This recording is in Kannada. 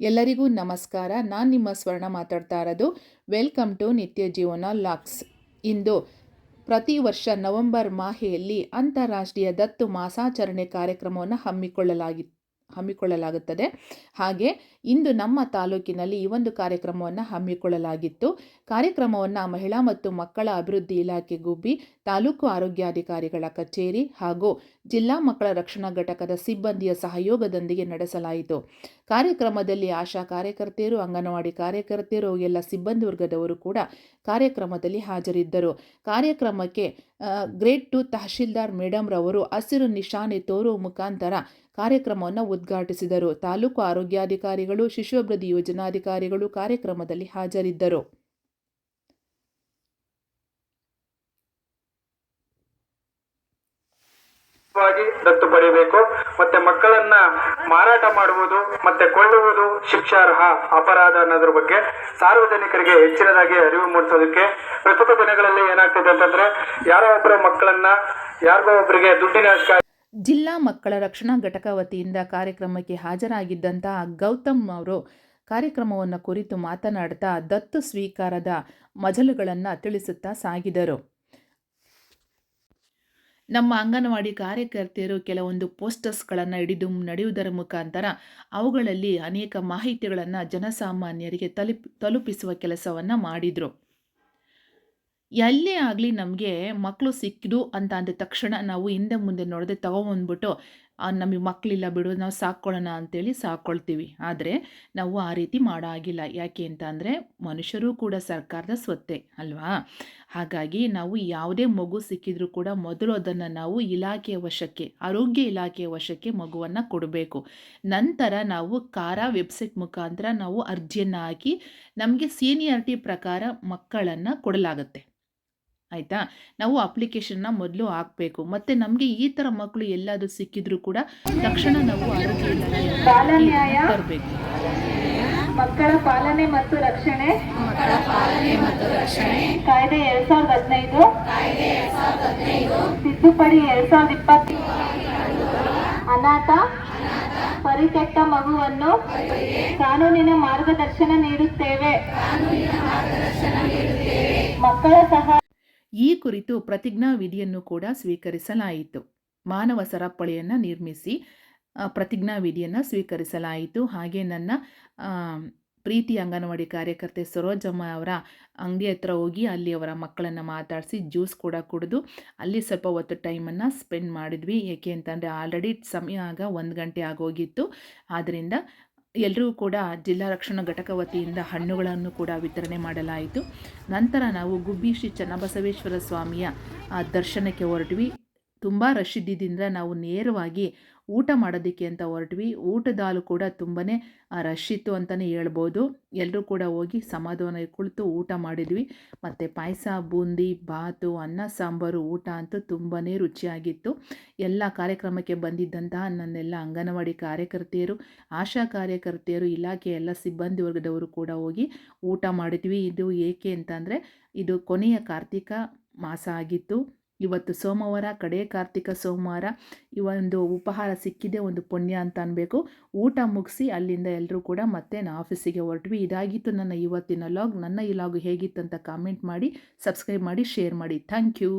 ಎಲ್ಲರಿಗೂ ನಮಸ್ಕಾರ. ನಾನು ನಿಮ್ಮ ಸ್ವರ್ಣ ಮಾತಾಡ್ತಾ ಇರೋದು. ವೆಲ್ಕಮ್ ಟು ನಿತ್ಯ ಜೀವನ ಲಾಕ್ಸ್ ಇಂದು ಪ್ರತಿ ವರ್ಷ ನವೆಂಬರ್ ಮಾಹೆಯಲ್ಲಿ ಅಂತಾರಾಷ್ಟ್ರೀಯ ದತ್ತು ಮಾಸಾಚರಣೆ ಕಾರ್ಯಕ್ರಮವನ್ನು ಹಮ್ಮಿಕೊಳ್ಳಲಾಗಿ ಹಮ್ಮಿಕೊಳ್ಳಲಾಗುತ್ತದೆ. ಹಾಗೆ ಇಂದು ನಮ್ಮ ತಾಲೂಕಿನಲ್ಲಿ ಈ ಒಂದು ಕಾರ್ಯಕ್ರಮವನ್ನು ಹಮ್ಮಿಕೊಳ್ಳಲಾಗಿತ್ತು. ಕಾರ್ಯಕ್ರಮವನ್ನು ಮಹಿಳಾ ಮತ್ತು ಮಕ್ಕಳ ಅಭಿವೃದ್ಧಿ ಇಲಾಖೆ ಗುಬ್ಬಿ, ತಾಲೂಕು ಆರೋಗ್ಯಾಧಿಕಾರಿಗಳ ಕಚೇರಿ ಹಾಗೂ ಜಿಲ್ಲಾ ಮಕ್ಕಳ ರಕ್ಷಣಾ ಘಟಕದ ಸಿಬ್ಬಂದಿಯ ಸಹಯೋಗದೊಂದಿಗೆ ನಡೆಸಲಾಯಿತು. ಕಾರ್ಯಕ್ರಮದಲ್ಲಿ ಆಶಾ ಕಾರ್ಯಕರ್ತೆಯರು, ಅಂಗನವಾಡಿ ಕಾರ್ಯಕರ್ತೆಯರು, ಎಲ್ಲ ಸಿಬ್ಬಂದಿ ವರ್ಗದವರು ಕೂಡ ಕಾರ್ಯಕ್ರಮದಲ್ಲಿ ಹಾಜರಿದ್ದರು. ಕಾರ್ಯಕ್ರಮಕ್ಕೆ ಗ್ರೇಡ್ ಟು ತಹಶೀಲ್ದಾರ್ ಮೇಡಮ್ರವರು ಹಸಿರು ನಿಶಾನೆ ತೋರುವ ಮುಖಾಂತರ ಕಾರ್ಯಕ್ರಮವನ್ನು ಉದ್ಘಾಟಿಸಿದರು. ತಾಲೂಕು ಆರೋಗ್ಯಾಧಿಕಾರಿಗಳು ಶಿಶು ಅಭಿವೃದ್ಧಿ ಯೋಜನಾಧಿಕಾರಿಗಳು ಕಾರ್ಯಕ್ರಮದಲ್ಲಿ ಹಾಜರಿದ್ದರು. ದತ್ತು ಪಡೆಯಬೇಕು. ಮತ್ತೆ ಮಕ್ಕಳನ್ನ ಮಾರಾಟ ಮಾಡುವುದು, ಮತ್ತೆ ಕೊಳ್ಳುವುದು ಶಿಕ್ಷಾರ್ಹ ಅಪರಾಧ ಅನ್ನೋದ್ರ ಬಗ್ಗೆ ಸಾರ್ವಜನಿಕರಿಗೆ ಹೆಚ್ಚಿನದಾಗಿ ಅರಿವು ಮೂಡಿಸೋದಕ್ಕೆ ಪ್ರಸ್ತುತ ದಿನಗಳಲ್ಲಿ ಏನಾಗ್ತದೆ ಅಂತಂದ್ರೆ, ಯಾರೋ ಒಬ್ಬರ ಮಕ್ಕಳನ್ನ, ಯಾರಿಗೋ ಒಬ್ಬರಿಗೆ ದುಡ್ಡಿನ ಜಿಲ್ಲಾ ಮಕ್ಕಳ ರಕ್ಷಣಾ ಘಟಕ ವತಿಯಿಂದ ಕಾರ್ಯಕ್ರಮಕ್ಕೆ ಹಾಜರಾಗಿದ್ದಂತಹ ಗೌತಮ್ ಅವರು ಕಾರ್ಯಕ್ರಮವನ್ನು ಕುರಿತು ಮಾತನಾಡ್ತಾ ದತ್ತು ಸ್ವೀಕಾರದ ಮಜಲುಗಳನ್ನು ತಿಳಿಸುತ್ತಾ ಸಾಗಿದರು. ನಮ್ಮ ಅಂಗನವಾಡಿ ಕಾರ್ಯಕರ್ತೆಯರು ಕೆಲವೊಂದು ಪೋಸ್ಟರ್ಸ್ಗಳನ್ನು ಹಿಡಿದು ನಡೆಯುವುದರ ಮುಖಾಂತರ ಅವುಗಳಲ್ಲಿ ಅನೇಕ ಮಾಹಿತಿಗಳನ್ನು ಜನಸಾಮಾನ್ಯರಿಗೆ ತಲುಪ್, ತಲುಪಿಸುವ ಕೆಲಸವನ್ನು ಮಾಡಿದರು. ಎಲ್ಲೇ ಆಗಲಿ ನಮಗೆ ಮಕ್ಕಳು ಸಿಕ್ಕಿದು ಅಂತ ಅಂದ ತಕ್ಷಣ ನಾವು ಹಿಂದೆ ಮುಂದೆ ನೋಡದೆ ತಗೊಂಬಂದ್ಬಿಟ್ಟು ನಮಗೆ ಮಕ್ಕಳಿಲ್ಲ ಬಿಡು, ನಾವು ಸಾಕ್ಕೊಳ್ಳೋಣ ಅಂತೇಳಿ ಸಾಕ್ಕೊಳ್ತೀವಿ. ಆದರೆ ನಾವು ಆ ರೀತಿ ಮಾಡೋ ಆಗಿಲ್ಲ ಯಾಕೆ ಅಂತ ಅಂದರೆ ಮನುಷ್ಯರು ಕೂಡ ಸರ್ಕಾರದ ಸ್ವತ್ತೆ, ಅಲ್ವಾ? ಹಾಗಾಗಿ ನಾವು ಯಾವುದೇ ಮಗು ಸಿಕ್ಕಿದ್ರೂ ಕೂಡ ಮೊದಲು ಅದನ್ನು ನಾವು ಇಲಾಖೆಯ ವಶಕ್ಕೆ, ಆರೋಗ್ಯ ಇಲಾಖೆಯ ವಶಕ್ಕೆ ಮಗುವನ್ನು ಕೊಡಬೇಕು. ನಂತರ ನಾವು ಕಾರ ವೆಬ್ಸೈಟ್ ಮುಖಾಂತರ ನಾವು ಅರ್ಜಿಯನ್ನು ಹಾಕಿ ನಮಗೆ ಸೀನಿಯಾರಿಟಿ ಪ್ರಕಾರ ಮಕ್ಕಳನ್ನು ಕೊಡಲಾಗುತ್ತೆ. ಆಯಿತಾ? ನಾವು ಅಪ್ಲಿಕೇಶನ್ನ ಮೊದಲು ಹಾಕಬೇಕು. ಮತ್ತು ನಮಗೆ ಈ ಥರ ಮಕ್ಕಳು ಎಲ್ಲಾದರೂ ಸಿಕ್ಕಿದ್ರು ಕೂಡ ತಕ್ಷಣ ನಾವು ಆರೋಗ್ಯ ತರಬೇಕು. ಮಕ್ಕಳ ಪಾಲನೆ ಮತ್ತು ರಕ್ಷಣೆ ಕಾಯ್ದೆ ಎರಡ್ ಸಾವಿರದ ಹದಿನೈದು ತಿದ್ದುಪಡಿ ಎರಡ್ ಸಾವಿರದ ಇಪ್ಪತ್ತು ಅನಾಥ ಪರಿಕಟ್ಟ ಮಗುವನ್ನು ಕಾನೂನಿನ ಮಾರ್ಗದರ್ಶನ ನೀಡುತ್ತೇವೆ. ಮಕ್ಕಳ ಸಹ ಈ ಕುರಿತು ಪ್ರತಿಜ್ಞಾ ವಿಧಿಯನ್ನು ಕೂಡ ಸ್ವೀಕರಿಸಲಾಯಿತು. ಮಾನವ ಸರಪಳಿಯನ್ನು ನಿರ್ಮಿಸಿ ಪ್ರತಿಜ್ಞಾ ವಿಧಿಯನ್ನು ಸ್ವೀಕರಿಸಲಾಯಿತು. ಹಾಗೆ ನನ್ನ ಪ್ರೀತಿ ಅಂಗನವಾಡಿ ಕಾರ್ಯಕರ್ತೆ ಸರೋಜಮ್ಮ ಅವರ ಅಂಗಡಿ ಹತ್ರ ಹೋಗಿ ಅಲ್ಲಿ ಅವರ ಮಕ್ಕಳನ್ನು ಮಾತಾಡಿಸಿ ಜ್ಯೂಸ್ ಕೂಡ ಕುಡಿದು ಅಲ್ಲಿ ಸ್ವಲ್ಪ ಹೊತ್ತು ಟೈಮನ್ನು ಸ್ಪೆಂಡ್ ಮಾಡಿದ್ವಿ. ಏಕೆ ಅಂತಂದರೆ ಆಲ್ರೆಡಿ ಸಮಯ ಆಗ ಒಂದು ಗಂಟೆ ಆಗೋಗಿತ್ತು. ಆದ್ದರಿಂದ ಎಲ್ಲರಿಗೂ ಕೂಡ ಜಿಲ್ಲಾ ರಕ್ಷಣಾ ಘಟಕ ವತಿಯಿಂದ ಹಣ್ಣುಗಳನ್ನು ಕೂಡ ವಿತರಣೆ ಮಾಡಲಾಯಿತು. ನಂತರ ನಾವು ಗುಬ್ಬಿ ಶ್ರೀ ಚನ್ನಬಸವೇಶ್ವರ ಸ್ವಾಮಿಯ ದರ್ಶನಕ್ಕೆ ಹೊರಟ್ವಿ. ತುಂಬ ರಶ್ ಇದ್ದಿದ್ದರಿಂದ ನಾವು ನೇರವಾಗಿ ಊಟ ಮಾಡೋದಕ್ಕೆ ಅಂತ ಹೊರಟ್ವಿ. ಊಟದಾಲು ಕೂಡ ತುಂಬಾ ರಶ್ ಇತ್ತು ಅಂತಲೇ ಹೇಳ್ಬೋದು. ಎಲ್ಲರೂ ಕೂಡ ಹೋಗಿ ಸಮಾಧಾನ ಕುಳಿತು ಊಟ ಮಾಡಿದ್ವಿ. ಮತ್ತು ಪಾಯಸ, ಬೂಂದಿ ಬಾತು ಅನ್ನ, ಸಾಂಬಾರು, ಊಟ ಅಂತೂ ತುಂಬಾ ರುಚಿಯಾಗಿತ್ತು. ಎಲ್ಲ ಕಾರ್ಯಕ್ರಮಕ್ಕೆ ಬಂದಿದ್ದಂತಹ ನನ್ನೆಲ್ಲ ಅಂಗನವಾಡಿ ಕಾರ್ಯಕರ್ತೆಯರು, ಆಶಾ ಕಾರ್ಯಕರ್ತೆಯರು, ಇಲಾಖೆ ಎಲ್ಲ ಸಿಬ್ಬಂದಿ ವರ್ಗದವರು ಕೂಡ ಹೋಗಿ ಊಟ ಮಾಡಿದ್ವಿ. ಇದು ಏಕೆ ಅಂತಂದರೆ, ಇದು ಕೊನೆಯ ಕಾರ್ತಿಕ ಮಾಸ ಆಗಿತ್ತು. ಇವತ್ತು ಸೋಮವಾರ ಕಡೆ ಕಾರ್ತಿಕ ಸೋಮವಾರ ಈ ಒಂದು ಉಪಹಾರ ಸಿಕ್ಕಿದೆ, ಒಂದು ಪುಣ್ಯ ಅಂತ ಅನ್ಬೇಕು. ಊಟ ಮುಗಿಸಿ ಅಲ್ಲಿಂದ ಎಲ್ಲರೂ ಕೂಡ ಮತ್ತೆ ನಾ ಆಫೀಸಿಗೆ ಹೊರಟ್ವಿ. ಇದಾಗಿತ್ತು ನನ್ನ ಇವತ್ತಿನ ಲಾಗ್. ನನ್ನ ಈ ಲಾಗ್ ಹೇಗಿತ್ತು ಅಂತ ಕಾಮೆಂಟ್ ಮಾಡಿ ಸಬ್ಸ್ಕ್ರೈಬ್ ಮಾಡಿ ಶೇರ್ ಮಾಡಿ. Thank you